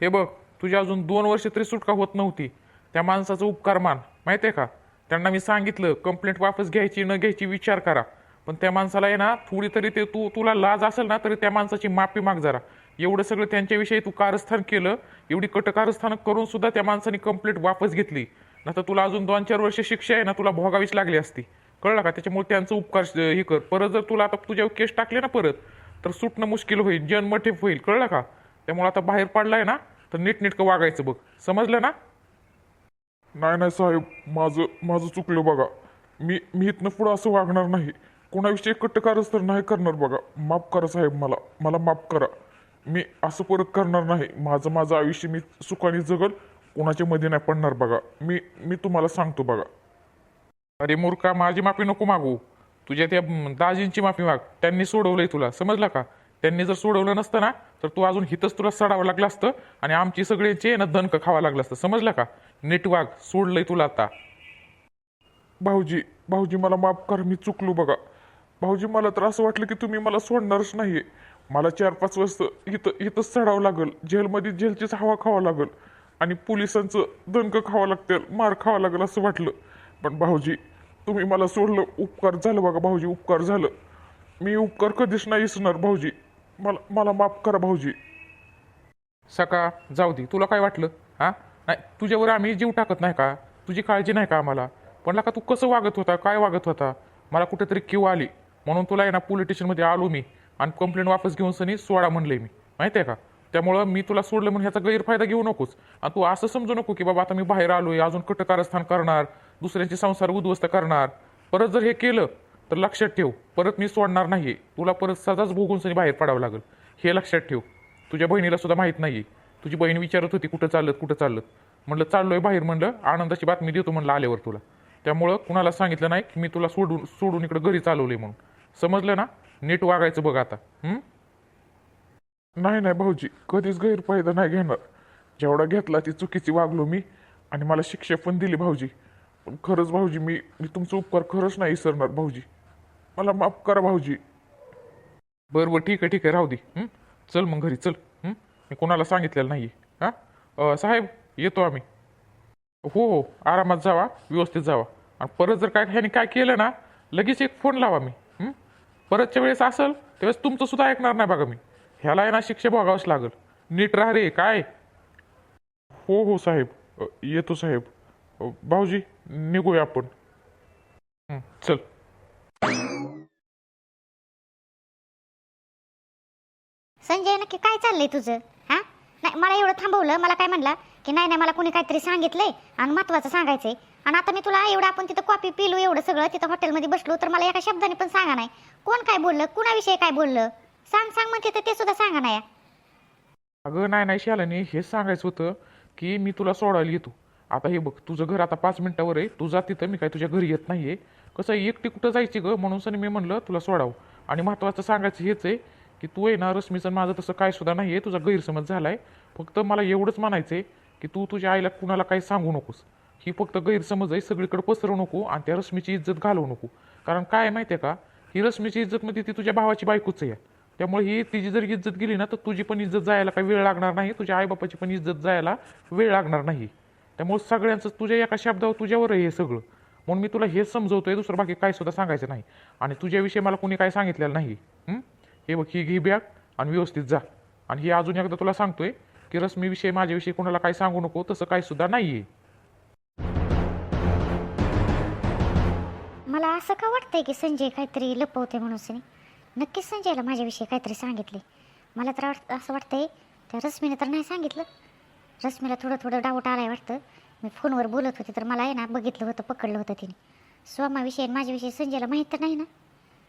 हे बघ तुझ्या अजून दोन वर्ष तरी सुटका होत नव्हती. त्या माणसाचा उपकार मान माहिती आहे का? त्यांना मी सांगितलं कंप्लेंट वापस घ्यायची न घ्यायची विचार करा. पण त्या माणसाला आहे ना थोडी तरी ते तू तुला लाज असेल ना तरी त्या माणसाची माफी माग जरा. एवढं सगळं त्यांच्याविषयी तू कारस्थान केलं एवढी कट कारस्थान करून सुद्धा त्या माणसाने कंप्लेंट वापस घेतली. नाही तर तुला अजून दोन चार वर्ष शिक्षा आहे ना तुला भोगावीच लागली असती. कळलं का? त्याच्यामुळे त्यांचं उपकार हे कर. परत जर तुला आता तुझ्यावर केस टाकले ना परत तर सुटणं मुश्किल होईल जन्म ठेप होईल. कळलं का? त्यामुळे आता बाहेर पडलाय ना तर नीटनेटकं वागायचं बघ. समजलं ना? नाही नाही साहेब माझं माझं चुकलं बघा. मी मी इथनं पुढं असं वागणार नाही. कोणाविषयी कट्टकारच तर नाही करणार बघा. माफ करा साहेब मला. मला माफ करा. मी असं परत करणार नाही. माझं माझं आयुष्य मी सुखाने जगल कोणाच्या मध्ये नाही पडणार बघा. मी मी तुम्हाला सांगतो बघा. अरे मूर्खा माझी माफी नको मागू. तुझ्या त्या दाजींची माफी माग. त्यांनी सोडवलंय तुला. समजलं का? त्यांनी जर सोडवलं नसतं ना तर तू अजून हितच तुला सडावं लागलं असतं आणि आमची सगळ्यांची आहे ना दणकं खावा लागलं असतं. समजलं का? नीट वाग सोडलंय तुला आता. भाऊजी भाऊजी मला माफ कर मी चुकलो बघा. भाऊजी मला तर असं वाटलं की तुम्ही मला सोडणारच नाहीये. मला चार पाच वर्ष इथं इथंच चढावं लागेल. जेलमध्ये जेलचीच हवा खावा लागेल. आणि पोलिसांचं दणकं खावं लागतील मार खावं लागेल असं वाटलं. पण भाऊजी तुम्ही मला सोडलं उपकार झालं बघा भाऊजी उपकार झालं. मी उपकार कधीच नाही विसरणार भाऊजी. मला मला माफ करा भाऊजी. सका जाऊ दे. तुला काय वाटलं? हा? नाही तुझ्यावर आम्ही जीव टाकत नाही का? तुझी काळजी नाही का आम्हाला? पण का तू कसं वागत होता? काय वागत होता? मला कुठेतरी क्यू आली. म्हणून तुला आहे ना पोलीस स्टेशनमध्ये आलो मी. आणि कंप्लेंट वापस घेऊन सनी सोडा म्हणले मी. माहिती आहे का? त्यामुळं मी तुला सोडलं म्हणून ह्याचा गैरफायदा घेऊ नकोस. आणि तू असं समजू नको की बाबा आता मी बाहेर आलोय अजून कटकारस्थान करणार दुसऱ्यांचे संसार उद्ध्वस्त करणार. परत जर हे केलं तर लक्षात ठेव परत मी सोडणार नाही तुला परत सजाच भोगूनसनी बाहेर पडावं लागेल. हे लक्षात ठेव. तुझ्या बहिणीला सुद्धा माहीत नाही तुझी बहीण विचारत होती कुठं चाललं कुठं चाललं? म्हणलं चाललोय बाहेर म्हणलं आनंदाची बातमी देतो म्हणलं आल्यावर तुला. त्यामुळं कुणाला सांगितलं नाही की मी तुला सोडून सोडून इकडं घरी चालवले म्हणून. समजलं ना? नीट वागायचं बघ आता. नाही नाही भाऊजी. कधीच गैरफायदा नाही घेणार. जेवढा घेतला ती चुकीची वागलो मी. आणि मला शिक्षा पण दिली भाऊजी. पण खरंच भाऊजी मी मी तुमचं उपकार खरंच नाही विसरणार भाऊजी. मला माफ करा भाऊजी. बरं बरं ठीक आहे ठीक आहे राहू दे. हं? चल मग घरी चल. हं? मी कोणाला सांगितलेलं नाही हां? अं, साहेब येतो आम्ही. हो हो आरामात जावा व्यवस्थित जावा. आणि परत जर काय ह्याने काय केलं ना लगेच एक फोन लावा मी. हं? परतच्या वेळेस असेल त्यावेळेस तुमचं सुद्धा ऐकणार नाही बघा मी. ह्याला आहे ना शिक्षा भोगावंच लागल. नीट राह रे काय? हो हो साहेब. अ, येतो साहेब. अ, भाऊजी निघूया आपण. हं, चल. संजय नक्की काय चाललंय तुझं? हा? नाही मला एवढं थांबवलं मला काय म्हणला की नाही नाही मला कोणी काहीतरी सांगितलंय आणि महत्वाचं सांगायचंय. आणि आता मी तुला एवढं आपण तिथं कॉफी पिलो एवढं सगळं तिथं हॉटेलमध्ये बसलो तर मला एका शब्दाने पण सांगा नाही. कोण काय बोललं? कुणाविषयी काय बोललं? सांग सांग म्हणते तर ते सुद्धा सांगा नाही अगं नाही नाही शालाने हेच सांगायचं होतं की मी तुला सोडायला येतो. आता हे बघ तुझं घर आता पाच मिनिटावर आहे. तुझा तिथं मी काय तुझ्या घरी येत नाहीये. कसं आहे, एकटी कुठं जायची ग? म्हणून सनी मी म्हणलं तुला सोडावं. आणि महत्त्वाचं सांगायचं हेच आहे की तू आहे ना रश्मीचं माझं तसं काय सुद्धा नाही आहे तुझा गैरसमज झाला आहे फक्त मला एवढंच म्हणायचं आहे की तू तुझ्या आईला कुणाला काही सांगू नकोस. ही फक्त गैरसमज आहे सगळीकडे पसरवू नको आणि त्या रश्मीची इज्जत घालवू नको. कारण काय माहिती आहे का? ही रश्मीची इज्जत म्हणजे ती तुझ्या भावाची बायकोच आहे. त्यामुळे ही तिची जर इज्जत गेली ना तर तुझी पण इज्जत जायला काही वेळ लागणार नाही तुझ्या आईबापाची पण इज्जत जायला वेळ लागणार नाही. त्यामुळे सगळ्यांचं तुझ्या एका शब्दावर तुझ्यावर आहे हे सगळं. म्हणून मी तुला हे समजवतोय दुसरं बाकी काय सुद्धा सांगायचं नाही. आणि तुझ्याविषयी मला कोणी काय सांगितलेलं नाही. हे बघ ही घे बॅग आणि व्यवस्थित जा. आणि हे अजून एकदा तुला सांगतोय की रश्मीविषयी माझ्याविषयी कोणाला काही सांगू नको तसं काही सुद्धा नाही आहे मला असं का वाटतंय की संजय काहीतरी लपवते म्हणून सनी? नक्कीच संजयला माझ्याविषयी काहीतरी सांगितले. मला तर वाट असं वाटतंय त्या रश्मीने तर नाही सांगितलं. रश्मीला थोडं थोडं डाऊट आलाय वाटतं. मी फोनवर बोलत होते तर मला आहे ना बघितलं होतं पकडलं होतं तिने. स्वामाविषयी आणि माझ्याविषयी संजयला माहीत तर नाही ना?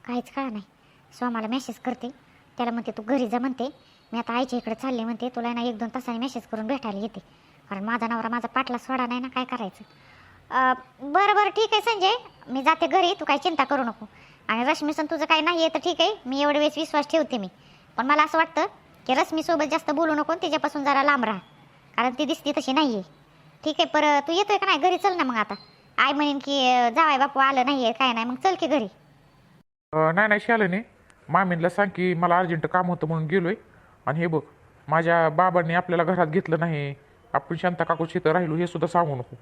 काहीच कळा नाही. स्वामाला मेसेज करते. त्याला म्हणते तू घरी जा म्हणते. मी आता आईच्या इकडे चालले म्हणते. तुला ना एक दोन तासाने मेसेज करून भेटायला येते. कारण माझा नवरा माझा पाटला सोडा नाही ना काय करायचं? बरं बरं ठीक आहे संजय. मी जाते घरी. तू काही चिंता करू नको. आणि रश्मीसन तुझं काही नाही आहे तर ठीक आहे. मी एवढे वेळेस विश्वास ठेवते मी. पण मला असं वाटतं की रश्मीसोबत जास्त बोलू नको तिच्यापासून जरा लांब राहा. कारण ती दिसती तशी नाही आहे ठीक आहे पर तू येतोय का नाही? घरी चल ना मग आता. आई म्हणेन की जावाय बापू आलं नाही आहे काय नाही. मग चल की घरी. नाही नाही मामींला सांग की मला अर्जंट काम होतं म्हणून गेलोय. आणि हे बघ माझ्या बाबांनी आपल्याला घरात घेतलं नाही. आपण शांता काकूची इथं राहिलो हे सुद्धा सांगू नको.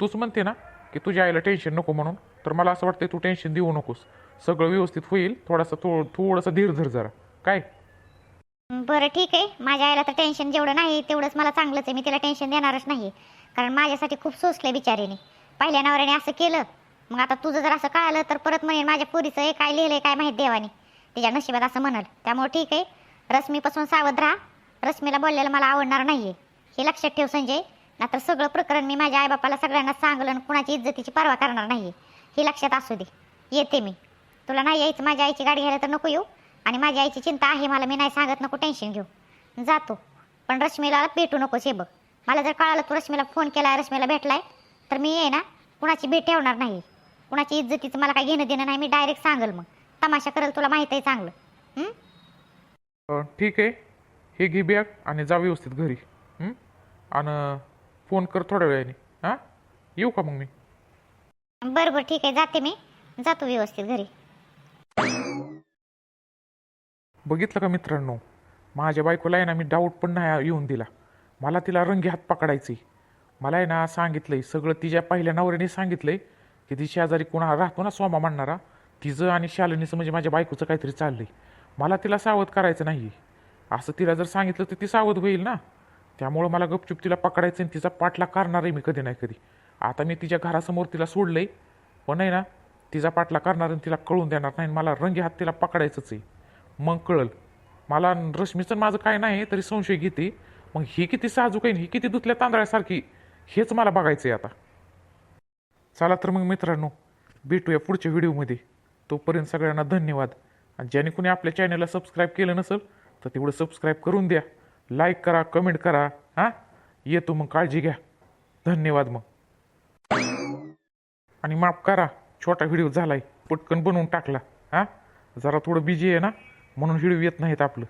तूच म्हणते ना की तुझ्या आईला टेन्शन नको म्हणून. तर मला असं वाटतं तू टेन्शन देऊ नकोस. सगळं व्यवस्थित होईल थोडासा थो थोडंसं धीर धर जरा. काय? बरं ठीक आहे. माझ्या आईला तर टेन्शन जेवढं नाही तेवढंच मला चांगलंच आहे. मी तिला टेन्शन देणारच नाही कारण माझ्यासाठी खूप सोसलं बिचारीने. पहिल्या नवऱ्याने असं केलं. मग आता तुझं जर असं कळालं तर परत म्हणेन माझ्या पुरीचं हे काय लिहिलंय काय माहीत देवानी? तिच्या नशिबात असं म्हणाल. त्यामुळे ठीक आहे. रश्मीपासून सावध राहा. रश्मीला बोललेलं मला आवडणार नाहीये. हे लक्षात ठेव संजय. नाहीतर सगळं प्रकरण मी माझ्या आईबापाला सगळ्यांना सांगलं आणि कुणाची इज्जतीची पर्वा करणार नाहीये. हे लक्षात असू दे. येते मी. तुला नाही यायचं? माझ्या आईची गाडी घ्यायला तर नको येऊ. आणि माझ्या आईची चिंता आहे मला. मी नाही सांगत नको टेन्शन घेऊ. जातो. पण रश्मीला भेटू नकोस हे बघ. मला जर कळालं तू रश्मीला फोन केलाय रश्मीला भेटलाय तर मी ये ना कुणाची भेट ठेवणार नाही कुणाची इज्जतीचं मला काही घेणं देणं नाही. मी डायरेक्ट सांगल मग. तमाशा करेल तुला माहीत आहे चांगलं. हं? अं, ठीक आहे. हे घे बॅग आणि जा व्यवस्थित घरी. हं? आणि फोन कर थोड्या वेळाने. हां? येऊ का मग मी? बरं बरं ठीक आहे. जाते मी. जातो व्यवस्थित घरी. बघितलं का मित्रांनो? माझ्या बायकोला आहे ना मी डाऊट पण नाही येऊन दिला. मला तिला रंगी हात पकडायचे. मला आहे ना सांगितलंय सगळं. तिच्या पहिल्या नवऱ्याने सांगितलंय की ती शेजारी कोणा राहतो ना सोमा म्हणणारा तिचं आणि शालिनीचं म्हणजे माझ्या बायकोचं काहीतरी चाललंय. मला तिला सावध करायचं नाही असं तिला जर सांगितलं तर ती सावध होईल ना? त्यामुळं मला गपचूप तिला पकडायचं आणि तिचा पाठला करणार आहे मी कधी नाही कधी. आता मी तिच्या घरासमोर तिला सोडलंय पण नाही ना तिचा पाठला करणार आणि तिला कळून देणार नाही आणि मला रंगी हात तिला पकडायचंच आहे. मग कळल. मला रश्मीचं माझं काय नाही तरी संशय घेते. मग ही किती साजूक आहे ही किती दुतल्या तांदळासारखी हेच मला बघायचं आहे आता. चला तर मग मित्रांनो भेटूया पुढच्या व्हिडिओमध्ये. तोपर्यंत सगळ्यांना धन्यवाद. आणि ज्याने कोणी आपल्या चॅनलला सबस्क्राईब केलं नसेल तर तेवढं सबस्क्राईब करून द्या. लाईक करा कमेंट करा हां? येतो मग काळजी घ्या. धन्यवाद मग. आणि माफ करा छोटा व्हिडिओ झालाय पटकन बनवून टाकला हां? जरा थोडं बिझी आहे ना म्हणून व्हिडिओ येत नाहीत आपलं.